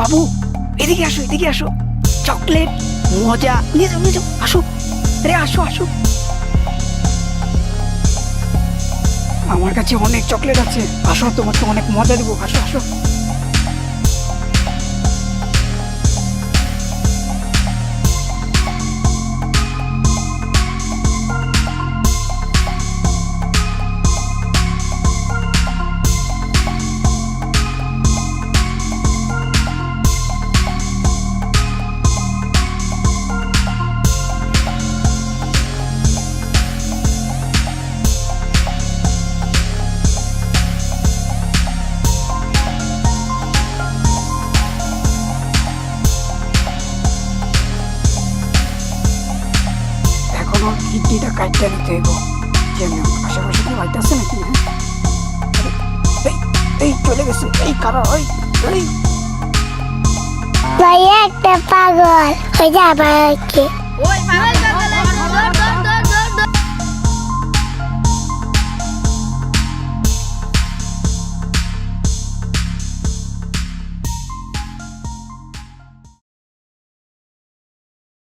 বাবু, এদিকে আসো এদিকে আসো। চকলেট, মজা, নিয়ে যাও নিয়ে যাও, আসো। রে আসো আসো। আমার কাছে অনেক চকলেট আছে। আসো, তোমাকে অনেক মজা দেবো। আসো আসো। কিডনিটা কাটতে নিতে হইব যেমন আশেপাশে কি হইতেছে নাকি হ্যাঁ আরে, এই এই চলে গেছে এই কারা ওই এই ভাইয়া একটা পাগল ওই যে আবার কি ওই পাগল